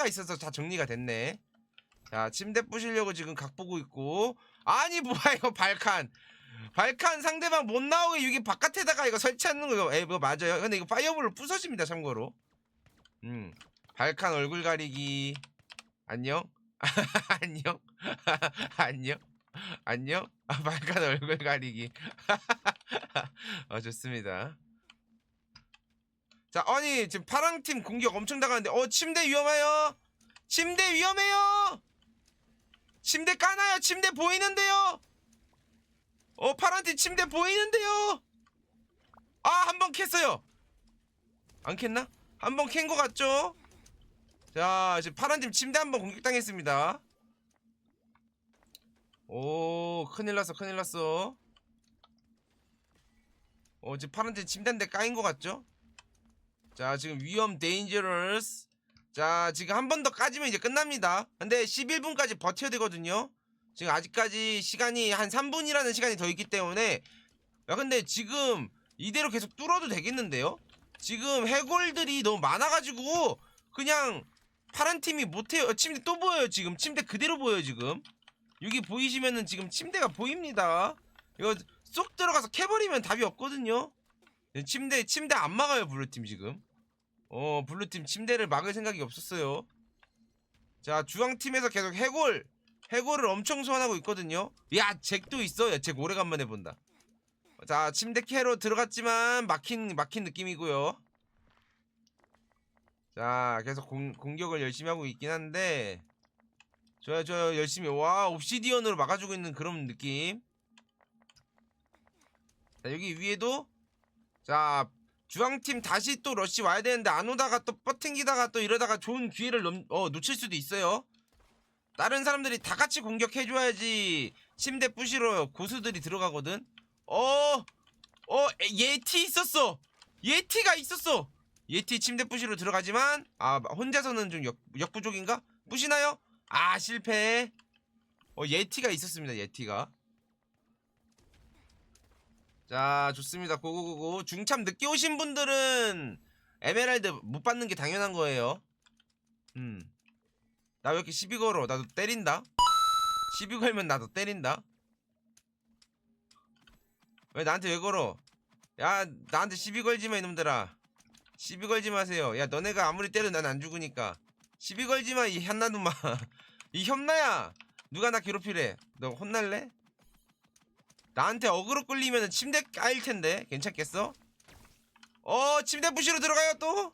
하나가 있어서 다 정리가 됐네. 자, 침대 부시려고 지금 각 보고 있고. 아니, 뭐야, 이거 발칸. 발칸 상대방 못 나오게 여기 바깥에다가 이거 설치하는 거, 이거, 에, 이거 맞아요. 근데 이거 파이어볼로 부서집니다, 참고로. 음. 발칸 얼굴 가리기. 안녕? 안녕? 안녕? 안녕? 아, 발칸 얼굴 가리기. 어, 좋습니다. 자, 아니, 지금 파랑 팀 공격 엄청 당하는데, 어, 침대 위험해요! 침대 위험해요! 침대 까나요? 침대 보이는데요? 어, 파란팀 침대 보이는데요? 아, 한 번 캤어요! 안 캤나? 한 번 캔 거 같죠? 자, 지금 파란 팀 침대 한 번 공격당했습니다. 오, 큰일 났어, 큰일 났어. 어, 지금 파란 팀 침대 한대 까인 거 같죠? 자 지금 위험 데인저러스 자 지금 한 번 더 까지면 이제 끝납니다. 근데 11분까지 버텨야 되거든요. 지금 아직까지 시간이 한 3분이라는 시간이 더 있기 때문에. 야 근데 지금 이대로 계속 뚫어도 되겠는데요? 지금 해골들이 너무 많아가지고 그냥 파란 팀이 못해요. 어, 침대 또 보여요 지금. 침대 그대로 보여요 지금. 여기 보이시면은 지금 침대가 보입니다. 이거 쏙 들어가서 캐버리면 답이 없거든요. 침대 침대 안 막아요 블루팀 지금 어 블루팀 침대를 막을 생각이 없었어요. 자 주황팀에서 계속 해골 해골을 엄청 소환하고 있거든요. 야 잭도 있어? 야잭 오래간만에 본다. 자 침대 캐로 들어갔지만 막힌 막힌 느낌이고요. 자 계속 공, 공격을 열심히 하고 있긴 한데. 좋아요 좋아요. 열심히 와 옵시디언으로 막아주고 있는 그런 느낌. 자 여기 위에도 자 주황팀 다시 또 러시 와야 되는데 안 오다가 또 뻗팅기다가 또 이러다가 좋은 기회를 넘, 어, 놓칠 수도 있어요. 다른 사람들이 다 같이 공격해줘야지 침대 부시러 고수들이 들어가거든. 어, 어, 에, 예티 있었어. 예티가 있었어. 예티 침대 부시러 들어가지만 아 혼자서는 좀 역, 역부족인가? 부시나요? 아 실패. 어 예티가 있었습니다 예티가 자 좋습니다. 고고고고. 중참 늦게 오신 분들은 에메랄드 못 받는 게 당연한 거예요. 음 나 왜 이렇게 시비 걸어? 나도 때린다. 시비 걸면 나도 때린다. 왜 나한테 왜 걸어? 야 나한테 시비 걸지마 이놈들아. 시비 걸지 마세요. 야 너네가 아무리 때려도 난안 죽으니까. 시비 걸지마 이 현나누마 이 현나야! 누가 나 괴롭히래? 너 혼날래? 나한테 어그로 끌리면 침대 까일 텐데. 괜찮겠어? 어 침대 부시로 들어가요 또?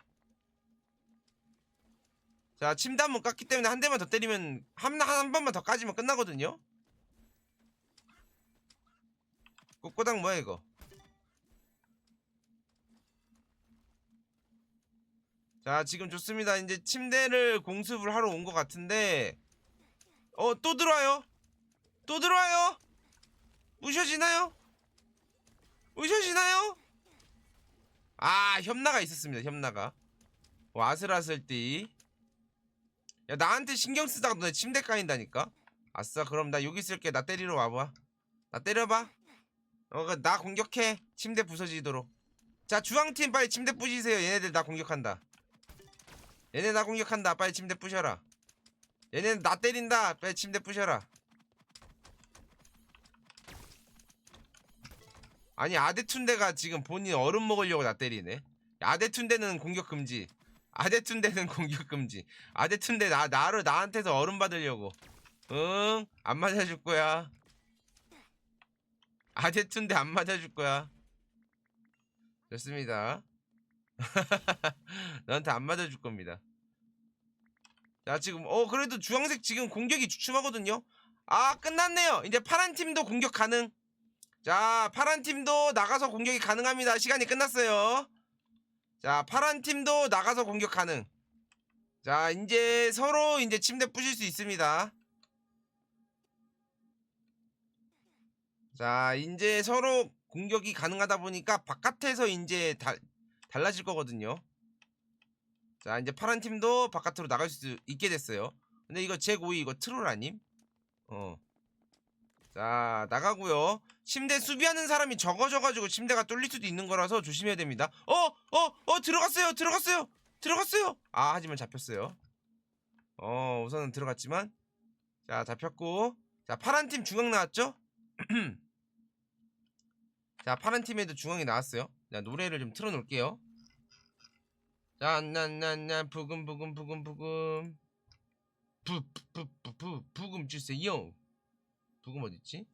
자 침대 한 번 깠기 때문에 한 대만 더 때리면 한, 한 번만 더 까지면 끝나거든요? 꼬꼬당 뭐야 이거? 자 지금 좋습니다. 이제 침대를 공습을 하러 온 것 같은데. 어 또 들어와요? 또 들어와요 부셔지나요? 부셔지나요? 아 협나가 있었습니다 협나가. 어, 아슬아슬띠. 야 나한테 신경 쓰다가 너네 침대 까인다니까? 아싸 그럼 나 여기 있을게. 나 때리러 와봐. 나 때려봐. 어 나 공격해. 침대 부서지도록. 자 주황팀 빨리 침대 부시세요. 얘네들 나 공격한다. 얘네 나 공격한다. 빨리 침대 부셔라. 얘네 나 때린다. 빨리 침대 부셔라 아니 아데툰데가 지금 본인 얼음 먹으려고 나 때리네. 아데툰데는 공격 금지. 아데툰데는 공격 금지. 아데툰데 나 나를 나한테서 얼음 받으려고. 응? 안 맞아줄 거야. 아데툰데 안 맞아줄 거야. 좋습니다. 너한테 안 맞아줄 겁니다. 자 지금 어 그래도 주황색 지금 공격이 주춤하거든요. 아 끝났네요. 이제 파란 팀도 공격 가능. 자, 파란 팀도 나가서 공격이 가능합니다. 시간이 끝났어요. 자, 파란 팀도 나가서 공격 가능. 자, 이제 서로 이제 침대 부실 수 있습니다. 자, 이제 서로 공격이 가능하다 보니까 바깥에서 이제 다, 달라질 거거든요. 자, 이제 파란 팀도 바깥으로 나갈 수 있게 됐어요. 근데 이거 제 고이 이거 트롤 아님? 어. 자 나가고요 침대 수비하는 사람이 적어져가지고 침대가 뚫릴 수도 있는 거라서 조심해야 됩니다 어! 어! 어! 들어갔어요! 들어갔어요! 들어갔어요! 아 하지만 잡혔어요 어 우선은 들어갔지만 자 잡혔고 자 파란 팀 중앙 나왔죠? 자 파란 팀에도 중앙이 나왔어요 자 노래를 좀 틀어놓을게요 자 난난난 부금 부금 부금 부금 부부부부 부금 주세요 부금 어딨지?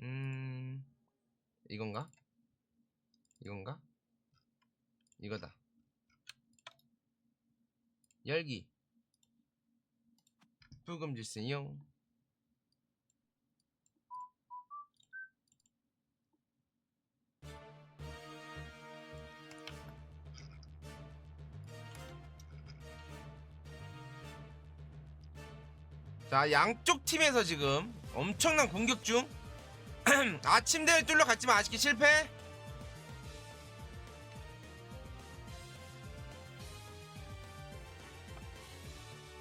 음 이건가? 이건가? 이거다 열기 부금 주세요 자 양쪽 팀에서 지금 엄청난 공격 중 아침 대회 뚫러 갔지만 아쉽게 실패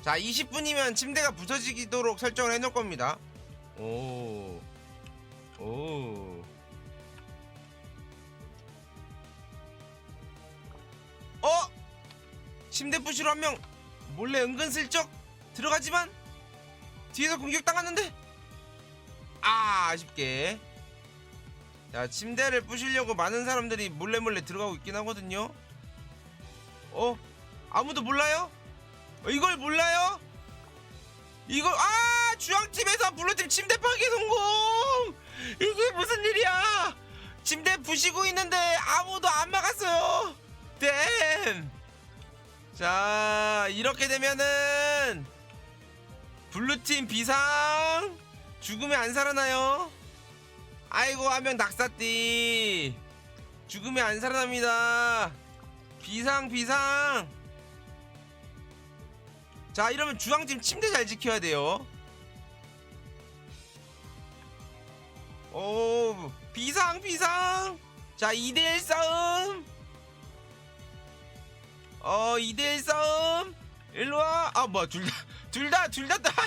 자 20분이면 침대가 부서지도록 설정을 해놓을 겁니다 오 오. 어? 침대 부시로 한 명 몰래 은근슬쩍 들어가지만 뒤에서 공격당했는데? 아 아쉽게. 자 침대를 부시려고 많은 사람들이 몰래 몰래 들어가고 있긴 하거든요. 어? 아무도 몰라요? 어, 이걸 몰라요? 이걸 아! 주황팀에서 블루팀 침대 파괴 성공! 이게 무슨 일이야? 침대 부시고 있는데 아무도 안 막았어요. 댐 자 이렇게 되면은 블루팀 비상! 죽으면 안 살아나요? 아이고 한 명 낙사띠. 죽으면 안 살아납니다. 비상 비상! 자 이러면 주황팀 침대 잘 지켜야 돼요. 오 비상 비상! 자 2대1 싸움! 어 2대1 싸움! 일로와! 아 뭐야 둘다 둘다둘다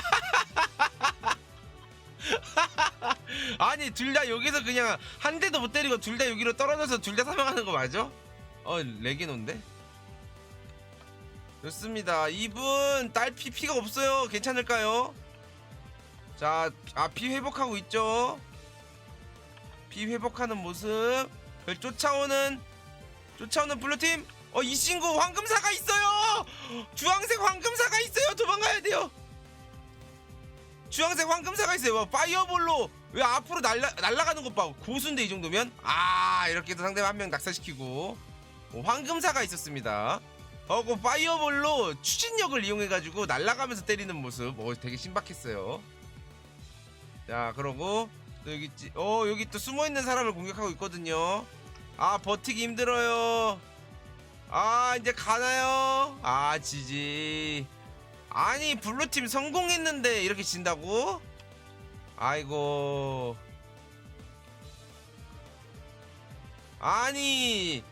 아니 둘 다 여기서 그냥 한 대도 못 때리고 둘 다 여기로 떨어져서 둘 다 사망하는 거 맞아? 어 레게노인데? 좋습니다 이분 딸피 피가 없어요 괜찮을까요? 자, 아, 피 회복하고 있죠? 피 회복하는 모습 그걸 쫓아오는 쫓아오는 블루팀 어 이 친구 황금사가 있어요! 주황색 황금사가 있어요! 도망가야 돼요! 주황색 황금사가 있어요. 와, 파이어볼로 왜 앞으로 날라, 날아가는 것 봐. 고수인데 이 정도면? 아 이렇게 해서 상대방 한 명 낙사시키고. 어, 황금사가 있었습니다. 어, 그 파이어볼로 추진력을 이용해가지고 날아가면서 때리는 모습. 어 되게 신박했어요. 자 그러고 또 여기 있지. 어 여기 또 숨어있는 사람을 공격하고 있거든요. 아 버티기 힘들어요 아 이제 가나요? 아 지지. 아니 블루팀 성공했는데 이렇게 진다고? 아이고. 아니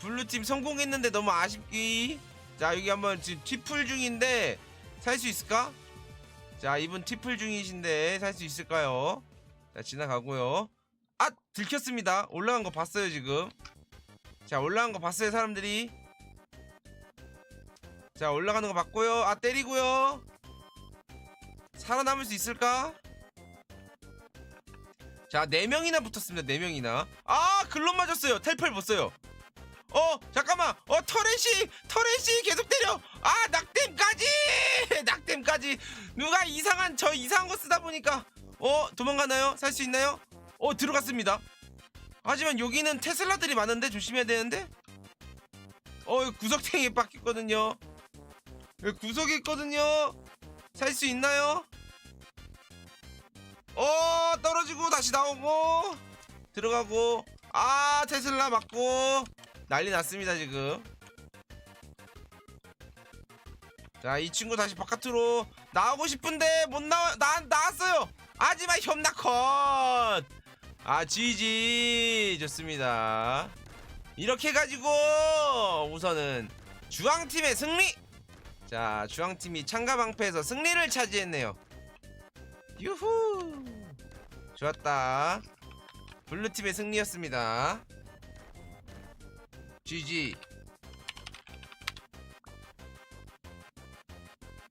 부- 블루팀 성공했는데 너무 아쉽기. 자 여기 한번 지금 티풀 중인데 살 수 있을까? 자 이분 티풀 중이신데 살 수 있을까요? 자 지나가고요. 아 들켰습니다. 올라간 거 봤어요 지금 자 올라간 거 봤어요 사람들이? 자 올라가는 거 봤고요. 아 때리고요. 살아남을 수 있을까? 자 4명이나 붙었습니다 4명이나. 아 글로 맞았어요. 텔펄 못 써요. 어 잠깐만. 어 터렛이 터렛이 계속 때려. 아 낙댐까지! 낙댐까지. 누가 이상한 저 이상한 거 쓰다 보니까. 어 도망가나요? 살 수 있나요? 어 들어갔습니다 하지만 여기는 테슬라들이 많은데 조심해야 되는데? 어 구석탱이 박혔거든요. 여기 구석에 있거든요. 살 수 있나요? 어 떨어지고 다시 나오고 들어가고. 아 테슬라 맞고. 난리 났습니다 지금. 자 이 친구 다시 바깥으로 나오고 싶은데 못 나와 나 나왔어요. 하지만 협나 컷! 아 GG 좋습니다. 이렇게 해가지고 우선은 주황팀의 승리. 자 주황팀이 창가방패에서 승리를 차지했네요. 유후. 좋았다. 블루팀의 승리였습니다. GG